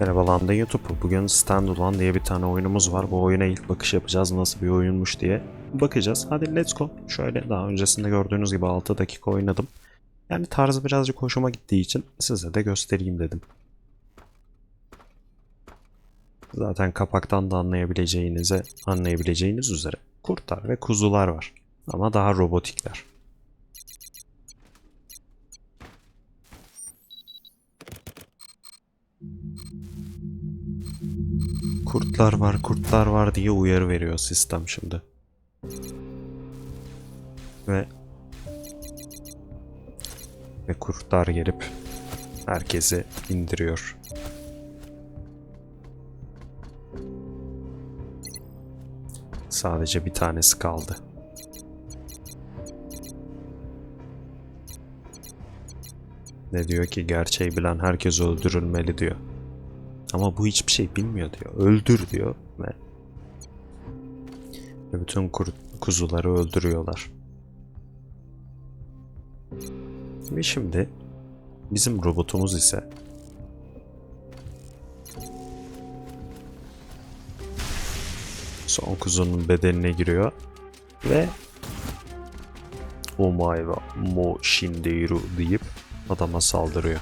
Merhaba lan da YouTube. Bugün Standalone diye bir tane oyunumuz var. Bu oyuna ilk bakış yapacağız. Nasıl bir oyunmuş diye bakacağız. Hadi let's go. Şöyle daha öncesinde gördüğünüz gibi 6 dakika oynadım. Yani tarzı birazcık hoşuma gittiği için size de göstereyim dedim. Zaten kapaktan da anlayabileceğinize anlayabileceğiniz üzere kurtlar ve kuzular var. Ama daha robotikler. Kurtlar var, kurtlar var diye uyarı veriyor sistem şimdi. Ve ve kurtlar gelip herkesi indiriyor. Sadece bir tanesi kaldı. Ne diyor ki gerçeği bilen herkes öldürülmeli diyor. Ama bu hiçbir şey bilmiyor diyor. Öldür diyor ve, ve bütün kuzuları öldürüyorlar. Ve şimdi bizim robotumuz ise son kuzunun bedenine giriyor ve Omae wa mo shindeiru deyip adama saldırıyor.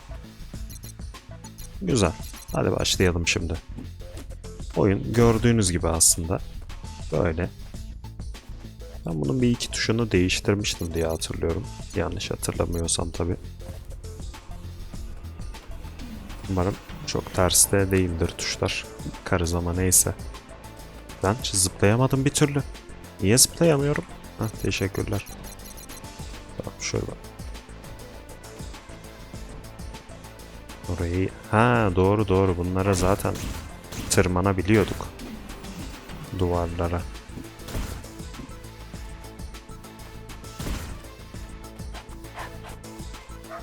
Güzel. Hadi başlayalım şimdi. Oyun gördüğünüz gibi aslında böyle. Ben bunun bir iki tuşunu değiştirmiştim diye hatırlıyorum. Yanlış hatırlamıyorsam tabi. Umarım çok terste değildir tuşlar. Karız ama neyse. Ben zıplayamadım bir türlü. Niye zıplayamıyorum? Heh, teşekkürler. Tamam şöyle bak. Orayı... Ha doğru doğru bunlara zaten tırmanabiliyorduk. Duvarlara.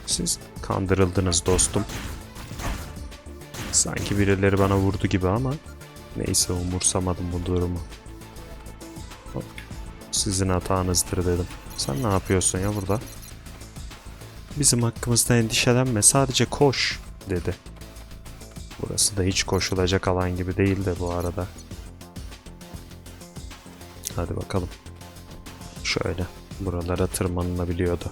Siz kandırıldınız dostum. Sanki birileri bana vurdu gibi ama neyse umursamadım bu durumu. Hop, Sizin hatanızdır dedim. Sen ne yapıyorsun ya burada? Bizim hakkımızda endişelenme sadece koş dedi. Burası da hiç koşulacak alan gibi değil de bu arada. Hadi bakalım. Şöyle buralara tırmanılabiliyordu.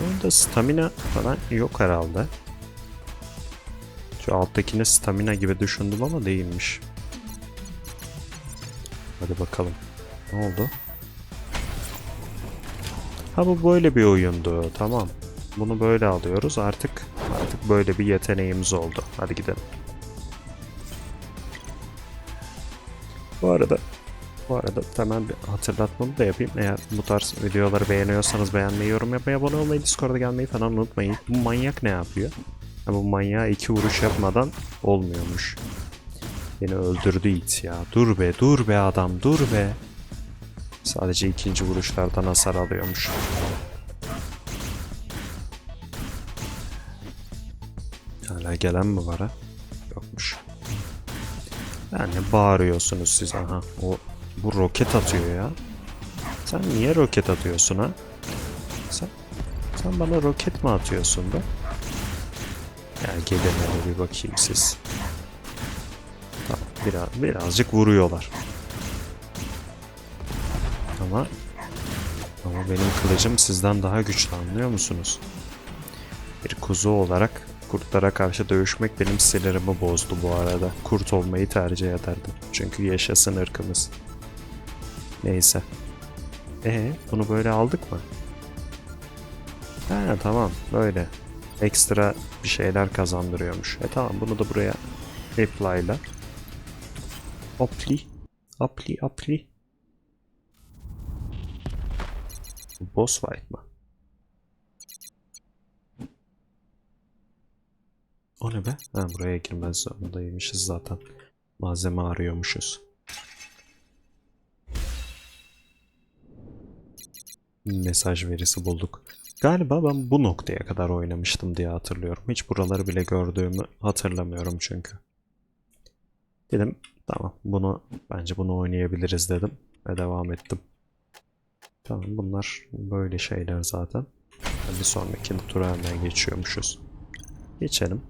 Burada stamina falan yok herhalde. Şu alttakine stamina gibi düşündüm ama değilmiş. Hadi bakalım. Ne oldu? Ha bu böyle bir oyundu. Tamam. Bunu böyle alıyoruz. Artık artık böyle bir yeteneğimiz oldu. Hadi gidelim. Bu arada bu arada hemen bir hatırlatmamı da yapayım. Eğer bu tarz videoları beğeniyorsanız beğenmeyi, yorum yapmayı, abone olmayı, Discord'a gelmeyi falan unutmayın. Bu manyak ne yapıyor? Ha, bu manyağa iki vuruş yapmadan olmuyormuş. Beni öldürdü it ya. Dur be, dur be adam, dur be. Sadece ikinci vuruşlardan hasar alıyormuş. Hala gelen mi var ha? Yokmuş. Yani bağırıyorsunuz siz aha. O bu roket atıyor ya. Sen niye roket atıyorsun ha? Sen sen bana roket mi atıyorsun be? Ya gelin bir bakayım siz. Tamam, biraz, birazcık vuruyorlar. Ama ama benim kılıcım sizden daha güçlü anlıyor musunuz? Bir kuzu olarak kurtlara karşı dövüşmek benim sinirimi bozdu bu arada. Kurt olmayı tercih ederdim. Çünkü yaşasın ırkımız. Neyse. E bunu böyle aldık mı? Ha tamam böyle. Ekstra bir şeyler kazandırıyormuş. E tamam bunu da buraya apply'la. Apply. Apply apply. Boss fight mı? O ne be? Ha buraya girmez zorundaymışız zaten. Malzeme arıyormuşuz. Mesaj verisi bulduk. Galiba ben bu noktaya kadar oynamıştım diye hatırlıyorum. Hiç buraları bile gördüğümü hatırlamıyorum çünkü. Dedim tamam bunu bence bunu oynayabiliriz dedim ve devam ettim. Tamam bunlar böyle şeyler zaten. Bir sonraki tura hemen geçiyormuşuz. Geçelim.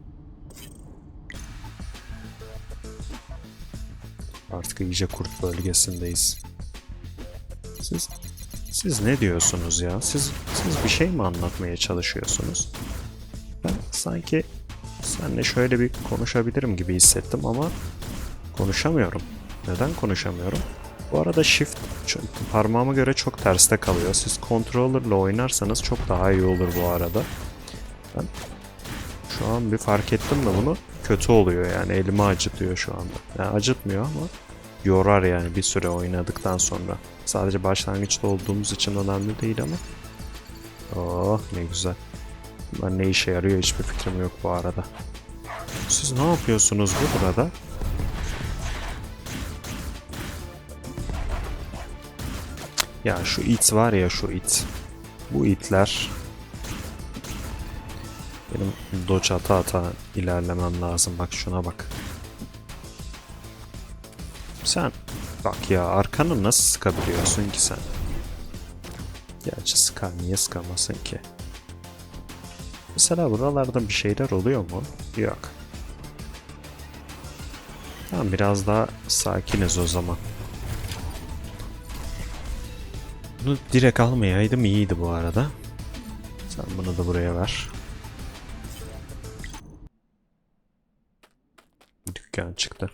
Artık iyice kurt bölgesindeyiz. Siz siz ne diyorsunuz ya? Siz siz bir şey mi anlatmaya çalışıyorsunuz? Ben sanki seninle şöyle bir konuşabilirim gibi hissettim ama konuşamıyorum. Neden konuşamıyorum? Bu arada shift parmağıma göre çok terste kalıyor. Siz controller'la oynarsanız çok daha iyi olur bu arada. Ben şu an bir fark ettim de bunu kötü oluyor yani elimi acıtıyor şu anda. Yani acıtmıyor ama yorar yani bir süre oynadıktan sonra. Sadece başlangıçta olduğumuz için önemli değil ama. Oh ne güzel. Ben ne işe yarıyor hiçbir fikrim yok bu arada. Siz ne yapıyorsunuz bu burada? Ya şu it var ya şu it. Bu itler. Benim dodge ata ata ilerlemem lazım. Bak şuna bak. Sen bak ya arkanı nasıl sıkabiliyorsun ki sen? Gerçi sıkar niye sıkamasın ki? Mesela buralarda bir şeyler oluyor mu? Yok. Tamam biraz daha sakiniz o zaman. Bunu direkt almayaydım iyiydi bu arada. Sen bunu da buraya ver. Dükkan çıktı.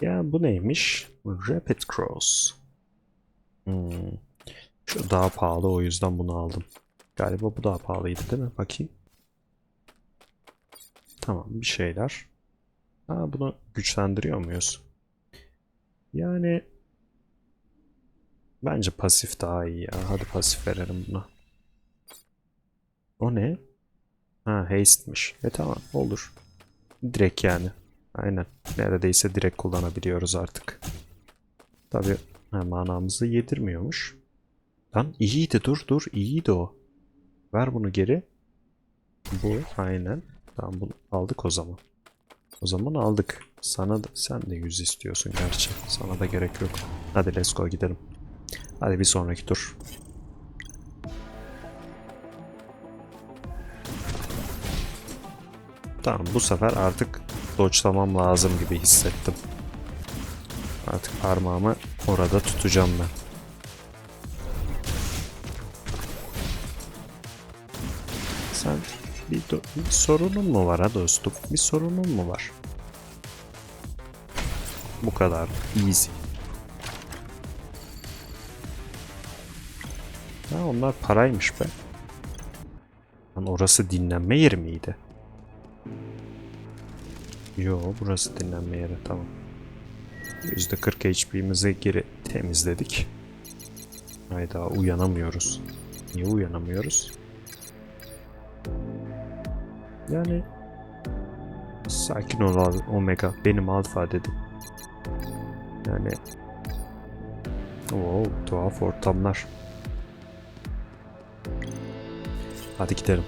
Ya bu neymiş? Rapid Cross. Hmm. Şu daha pahalı o yüzden bunu aldım. Galiba bu daha pahalıydı değil mi? Bakayım. Tamam bir şeyler. Ha bunu güçlendiriyor muyuz? Yani bence pasif daha iyi ya. Hadi pasif verelim buna. O ne? Ha haste'miş. E tamam olur. Direkt yani. Aynen. Neredeyse direkt kullanabiliyoruz artık. Tabi manamızı yedirmiyormuş. Lan iyiydi dur dur iyiydi o. Ver bunu geri. Bu aynen. Tamam bunu aldık o zaman. O zaman aldık. Sana da, sen de 100 istiyorsun gerçi. Sana da gerek yok. Hadi let's go gidelim. Hadi bir sonraki tur. Tamam bu sefer artık dodge'lamam lazım gibi hissettim. Artık parmağımı orada tutacağım ben. Sen bir, bir sorunun mu var ha dostum? Bir sorunun mu var? Bu kadar. Easy. Onlar paraymış be. Lan orası dinlenme yeri miydi? Yo burası dinlenme yeri tamam. %40 HP'mizi geri temizledik. Hayda uyanamıyoruz. Niye uyanamıyoruz? Yani sakin ol Omega benim alfa dedim. Yani wow, tuhaf ortamlar. Hadi gidelim.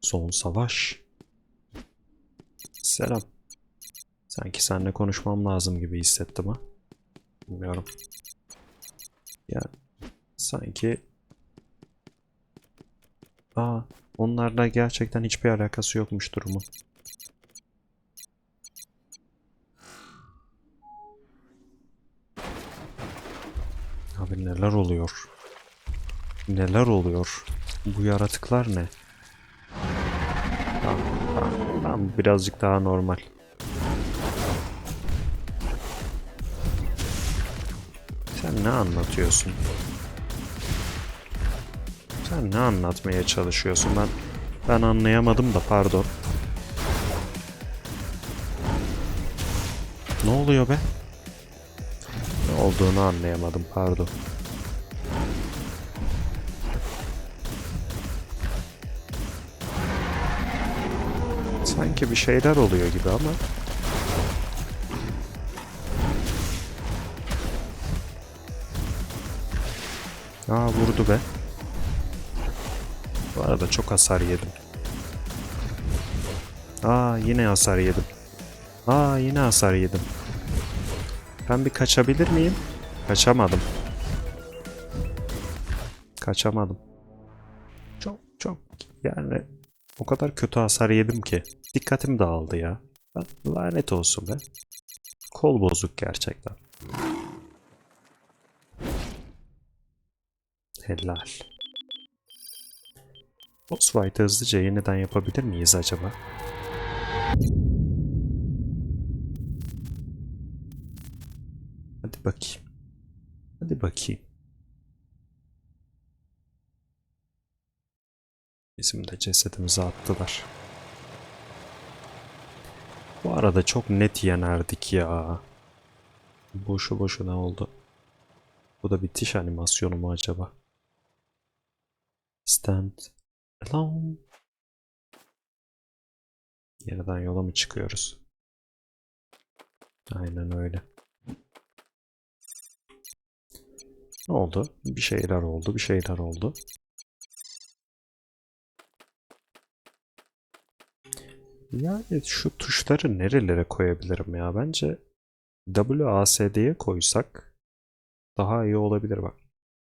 Son savaş. Selam. Sanki seninle konuşmam lazım gibi hissettim ha. Bilmiyorum. Ya sanki Aa, onlarla gerçekten hiçbir alakası yokmuş durumun. Abi neler oluyor? Neler oluyor? Bu yaratıklar ne? Tamam, tamam, birazcık daha normal. Sen ne anlatıyorsun? Sen ne anlatmaya çalışıyorsun? Ben ben anlayamadım da pardon. Ne oluyor be? Ne olduğunu anlayamadım pardon. Sanki bir şeyler oluyor gibi ama. Aa vurdu be. Bu arada çok hasar yedim. Aa yine hasar yedim. Aa yine hasar yedim. Ben bir kaçabilir miyim? Kaçamadım. Kaçamadım. Çok çok yani O kadar kötü hasar yedim ki. Dikkatim dağıldı ya. Ben, lanet olsun be. Kol bozuk gerçekten. Helal. Boss fight'ı hızlıca yeniden yapabilir miyiz acaba? Hadi bakayım. Hadi bakayım. Bizim de cesedimizi attılar. Bu arada çok net yenerdik ya. Boşu boşuna oldu. Bu da bitiş animasyonu mu acaba? Stand alone. Yeniden yola mı çıkıyoruz? Aynen öyle. Ne oldu? Bir şeyler oldu, bir şeyler oldu. Yani şu tuşları nerelere koyabilirim ya? Bence WASD'ye koysak daha iyi olabilir bak.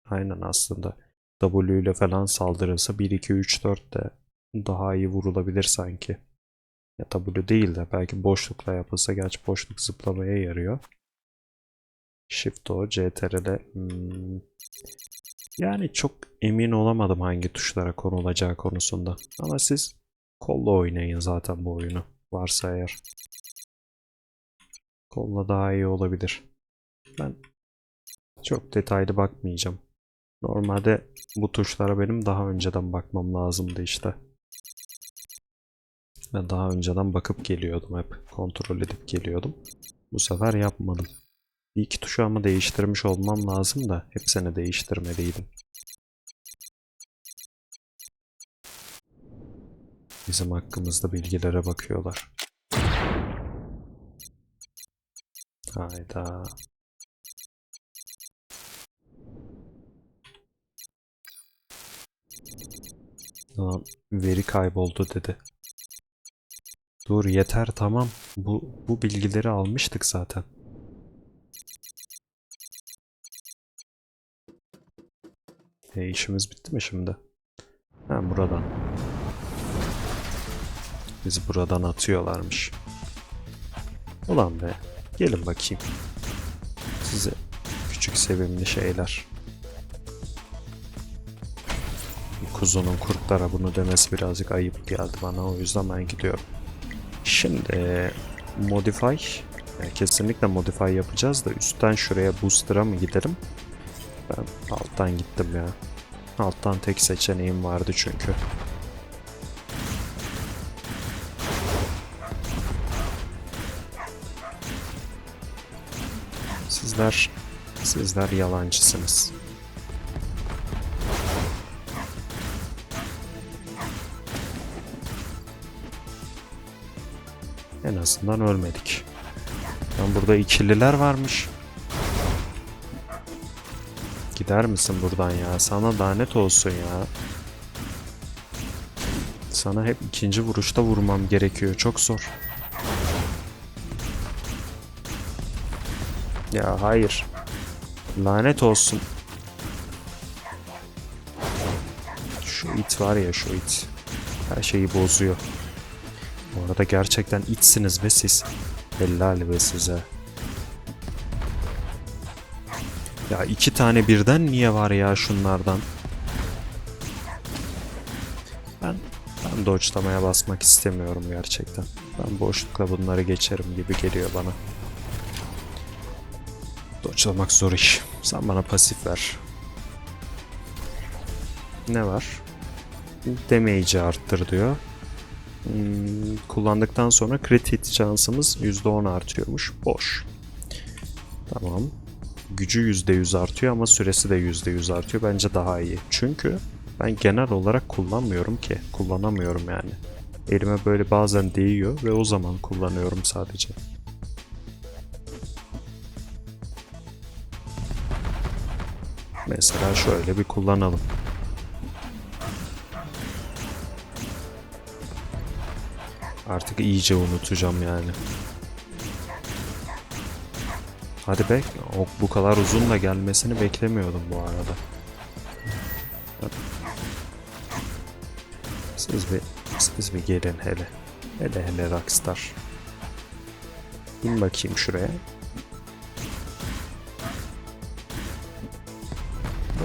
Aynen aslında. W ile falan saldırırsa 1, 2, 3, 4 de daha iyi vurulabilir sanki. Ya W değil de belki boşlukla yapılsa gerçi boşluk zıplamaya yarıyor. Shift O, CTRL. Hmm. Yani çok emin olamadım hangi tuşlara konulacağı konusunda. Ama siz kolla oynayın zaten bu oyunu. Varsa eğer. Kolla daha iyi olabilir. Ben çok detaylı bakmayacağım. Normalde bu tuşlara benim daha önceden bakmam lazımdı işte. Ben daha önceden bakıp geliyordum hep. Kontrol edip geliyordum. Bu sefer yapmadım. Bir iki tuşu ama değiştirmiş olmam lazım da hepsini değiştirmeliydim. Bizim hakkımızda bilgilere bakıyorlar. Hayda. Lan veri kayboldu dedi. Dur yeter tamam. Bu bu bilgileri almıştık zaten. E işimiz bitti mi şimdi? Ha buradan. Bizi buradan atıyorlarmış. Ulan be. Gelin bakayım. Size küçük sevimli şeyler. Kuzunun kurtlara bunu demesi birazcık ayıp geldi bana. O yüzden ben gidiyorum. Şimdi modify yani kesinlikle modify yapacağız da üstten şuraya booster'a mı gidelim? Ben alttan gittim ya. Alttan tek seçeneğim vardı çünkü. Sizler sizler yalancısınız. En azından ölmedik. Lan burada ikililer varmış. Gider misin buradan ya? Sana lanet olsun ya. Sana hep ikinci vuruşta vurmam gerekiyor. Çok zor. Ya hayır. Lanet olsun. Şu it var ya şu it. Her şeyi bozuyor. Bu arada gerçekten itsiniz ve siz. Helal be size. Ya iki tane birden niye var ya şunlardan? Ben ben dodge'lamaya basmak istemiyorum gerçekten. Ben boşlukla bunları geçerim gibi geliyor bana. Dodge'lamak zor iş. Sen bana pasif ver. Ne var? Damage'i arttır diyor. Hmm, kullandıktan sonra crit hit şansımız %10 artıyormuş. Boş. Tamam. Gücü %100 artıyor ama süresi de %100 artıyor. Bence daha iyi. Çünkü ben genel olarak kullanmıyorum ki. Kullanamıyorum yani. Elime böyle bazen değiyor ve o zaman kullanıyorum sadece. Mesela şöyle bir kullanalım. Artık iyice unutacağım yani. Hadi be. O bu kadar uzun da gelmesini beklemiyordum bu arada. Siz bir Siz bir gelin hele. Hele hele Rockstar. İn bakayım şuraya.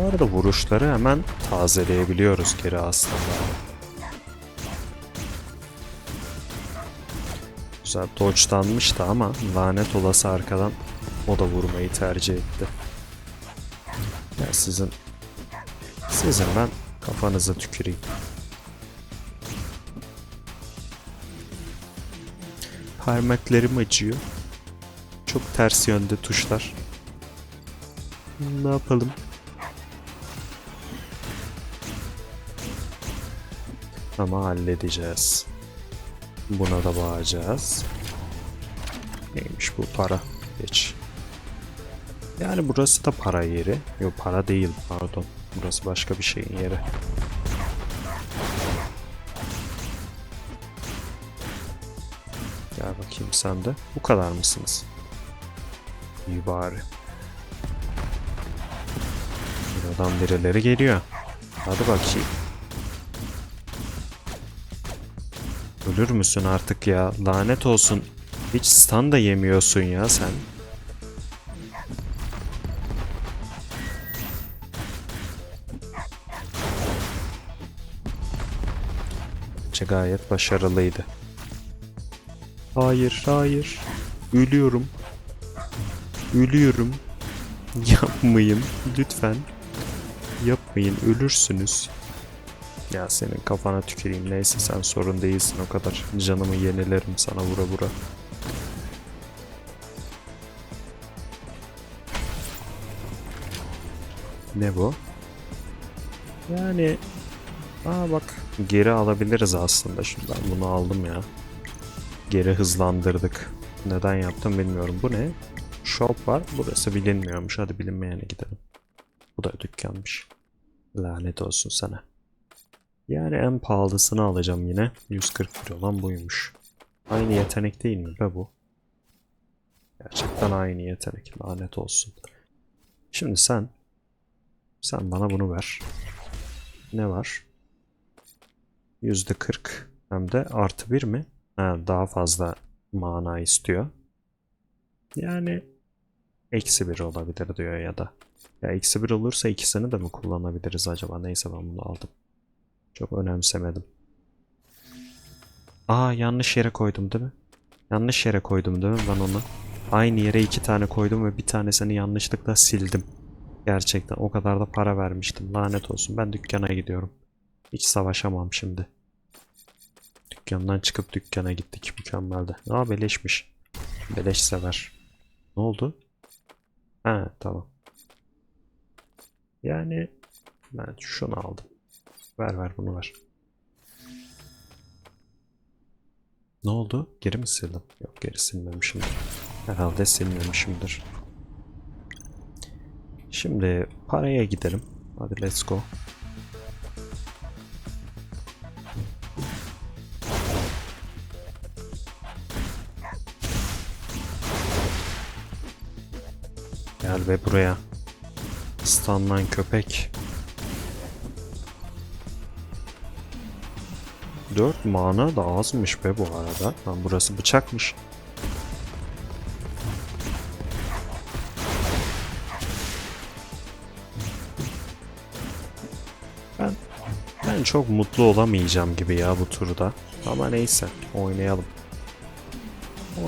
Bu arada vuruşları hemen tazeleyebiliyoruz geri aslında. Güzel dodge'lanmıştı ama lanet olası arkadan o da vurmayı tercih etti. Ya sizin sizin ben kafanıza tüküreyim. Parmaklarım acıyor. Çok ters yönde tuşlar. Ne yapalım? Ama halledeceğiz. Buna da bağlayacağız. Neymiş bu para? Geç. Yani burası da para yeri. Yok para değil pardon. Burası başka bir şeyin yeri. Gel bakayım sen de. Bu kadar mısınız? İyi bari. Buradan birileri geliyor. Hadi bakayım. Ölür müsün artık ya? Lanet olsun. Hiç stun da yemiyorsun ya sen. Bence gayet başarılıydı. Hayır, hayır. Ölüyorum. Ölüyorum. Yapmayın. Lütfen. Yapmayın. Ölürsünüz. Ya senin kafana tüküreyim. Neyse sen sorun değilsin o kadar. Canımı yenilerim sana vura vura. Ne bu? Yani... Aa bak geri alabiliriz aslında. Ben bunu aldım ya. Geri hızlandırdık. Neden yaptım bilmiyorum. Bu ne? Shop var. Burası bilinmiyormuş. Hadi bilinmeyene gidelim. Bu da dükkanmış. Lanet olsun sana. Yani en pahalısını alacağım yine. 141 olan buymuş. Aynı yetenek değil mi be bu? Gerçekten aynı yetenek. Lanet olsun. Şimdi sen sen bana bunu ver. Ne var? %40 hem de artı bir mi? Ha, daha fazla mana istiyor. Yani eksi bir olabilir diyor ya da. Ya eksi bir olursa ikisini de mi kullanabiliriz acaba? Neyse ben bunu aldım. Çok önemsemedim. Aa yanlış yere koydum değil mi? Yanlış yere koydum değil mi ben onu? Aynı yere iki tane koydum ve bir tanesini yanlışlıkla sildim. Gerçekten o kadar da para vermiştim. Lanet olsun ben dükkana gidiyorum. Hiç savaşamam şimdi. Dükkandan çıkıp dükkana gittik. Mükemmeldi. Aa beleşmiş. Beleş sever. Ne oldu? Ha tamam. Yani ben şunu aldım. Ver ver bunu ver. Ne oldu? Geri mi sildim? Yok geri silmemişimdir. Herhalde silmemişimdir. Şimdi paraya gidelim. Hadi let's go. Gel be buraya. Stunlan köpek. 4 mana da azmış be bu arada. Lan burası bıçakmış. Ben ben çok mutlu olamayacağım gibi ya bu turda. Ama neyse oynayalım.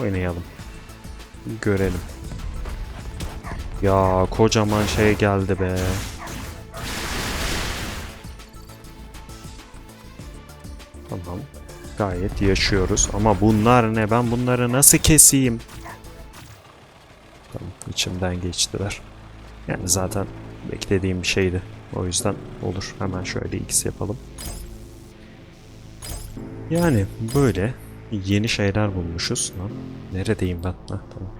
Oynayalım. Görelim. Ya kocaman şey geldi be. Tamam. Gayet yaşıyoruz. Ama bunlar ne? Ben bunları nasıl keseyim? Tamam. içimden geçtiler. Yani zaten beklediğim bir şeydi. O yüzden olur. Hemen şöyle X yapalım. Yani böyle yeni şeyler bulmuşuz. Lan, neredeyim ben? Heh, tamam.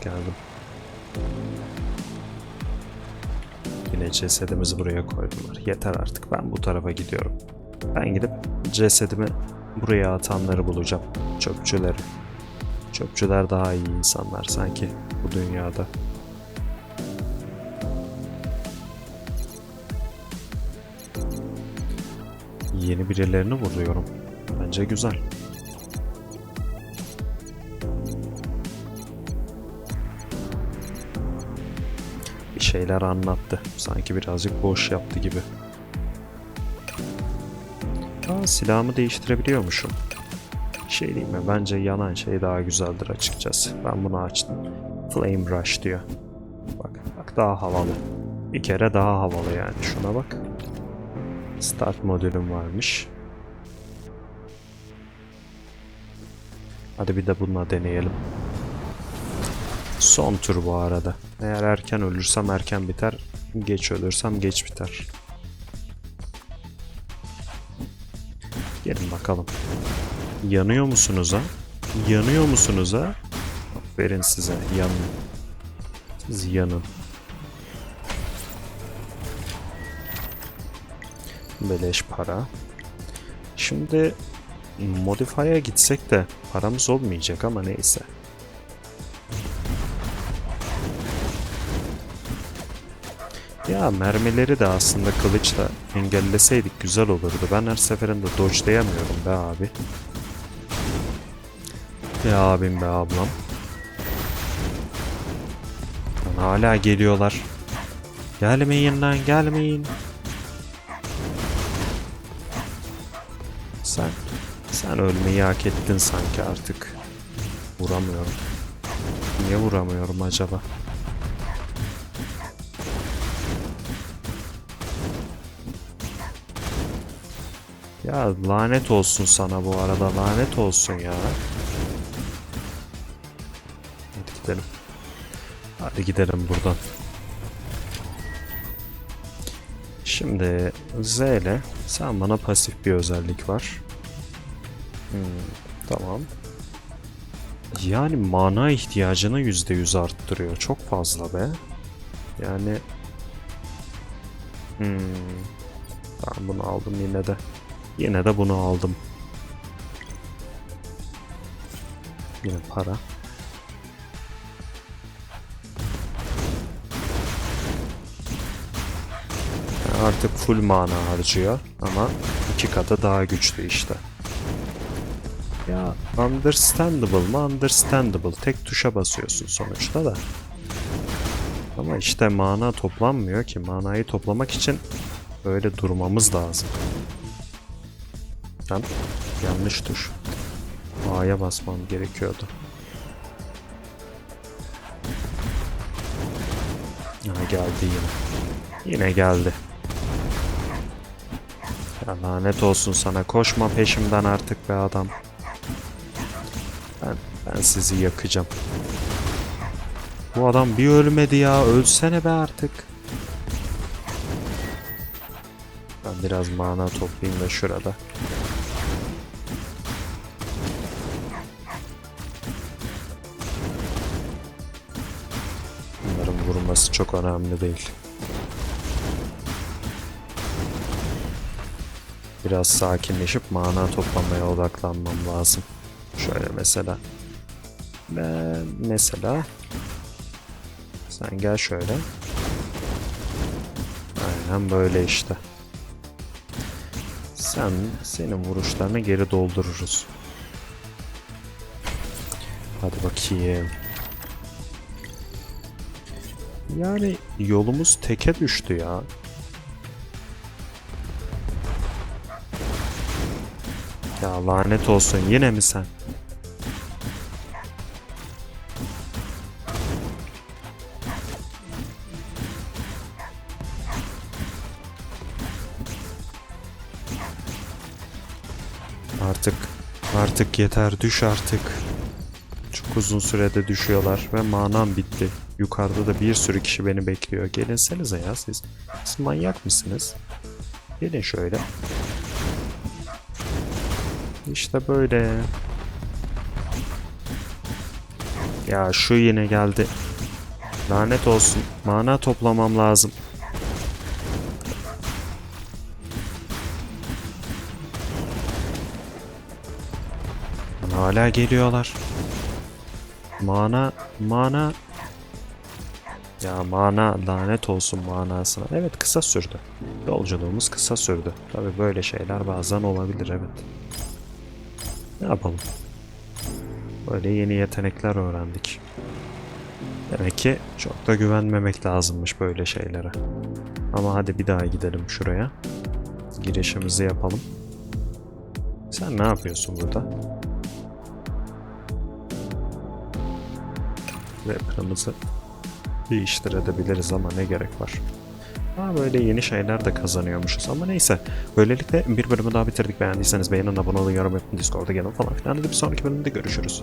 Geldim. Yine cesedimizi buraya koydular. Yeter artık. Ben bu tarafa gidiyorum. Ben gidip cesedimi buraya atanları bulacağım. Çöpçüleri. Çöpçüler daha iyi insanlar sanki bu dünyada. Yeni birilerini vuruyorum. Bence güzel. Bir şeyler anlattı. Sanki birazcık boş yaptı gibi. Aa, silahımı değiştirebiliyormuşum. Şey diyeyim mi? Bence yanan şey daha güzeldir açıkçası. Ben bunu açtım. Flame Rush diyor. Bak, bak daha havalı. Bir kere daha havalı yani. Şuna bak. Start modülüm varmış. Hadi bir de bununla deneyelim. Son tur bu arada. Eğer erken ölürsem erken biter. Geç ölürsem geç biter. Bakalım. Yanıyor musunuz ha? Yanıyor musunuz ha? Aferin size. Yanın. Siz yanın. Beleş para. Şimdi Modify'a gitsek de paramız olmayacak ama neyse. Ya mermileri de aslında kılıçla engelleseydik güzel olurdu. Ben her seferinde dodge'layamıyorum be abi. Be abim be ablam. Lan hala geliyorlar. Gelmeyin lan gelmeyin. Sen sen ölmeyi hak ettin sanki artık. Vuramıyorum. Niye vuramıyorum acaba? Ya lanet olsun sana bu arada lanet olsun ya. Hadi gidelim. Hadi gidelim buradan. Şimdi Z ile sen bana pasif bir özellik var. Hmm, tamam. Yani mana ihtiyacını %100 arttırıyor. Çok fazla be. Yani hmm, ben bunu aldım yine de. Yine de bunu aldım. Yine para. Artık full mana harcıyor ama iki katı daha güçlü işte. Ya understandable mı? Understandable. Tek tuşa basıyorsun sonuçta da. Ama işte mana toplanmıyor ki. Manayı toplamak için böyle durmamız lazım. Ben yanlış tuş. A'ya basmam gerekiyordu. Ha geldi yine. Yine geldi. Ya lanet olsun sana. Koşma peşimden artık be adam. Ben, ben sizi yakacağım. Bu adam bir ölmedi ya. Ölsene be artık. Ben biraz mana toplayayım da şurada. Çok önemli değil. Biraz sakinleşip mana toplamaya odaklanmam lazım. Şöyle mesela. Ve mesela sen gel şöyle. Aynen böyle işte. Sen senin vuruşlarını geri doldururuz. Hadi bakayım. Yani yolumuz teke düştü ya. Ya lanet olsun yine mi sen? Artık artık yeter düş artık. Çok uzun sürede düşüyorlar ve manam bitti. Yukarıda da bir sürü kişi beni bekliyor. Gelinsenize ya siz. Siz manyak mısınız? Gelin şöyle. İşte böyle. Ya şu yine geldi. Lanet olsun. Mana toplamam lazım. Hala geliyorlar. Mana, mana. Ya mana lanet olsun manasına. Evet kısa sürdü. Yolculuğumuz kısa sürdü. Tabi böyle şeyler bazen olabilir evet. Ne yapalım? Böyle yeni yetenekler öğrendik. Demek ki çok da güvenmemek lazımmış böyle şeylere. Ama hadi bir daha gidelim şuraya. Girişimizi yapalım. Sen ne yapıyorsun burada? Weapon'ımızı değiştirebiliriz ama ne gerek var? Ha böyle yeni şeyler de kazanıyormuşuz ama neyse. Böylelikle bir bölümü daha bitirdik. Beğendiyseniz beğenin, abone olun, yorum yapın, Discord'a gelin falan filan. Hadi bir sonraki bölümde görüşürüz.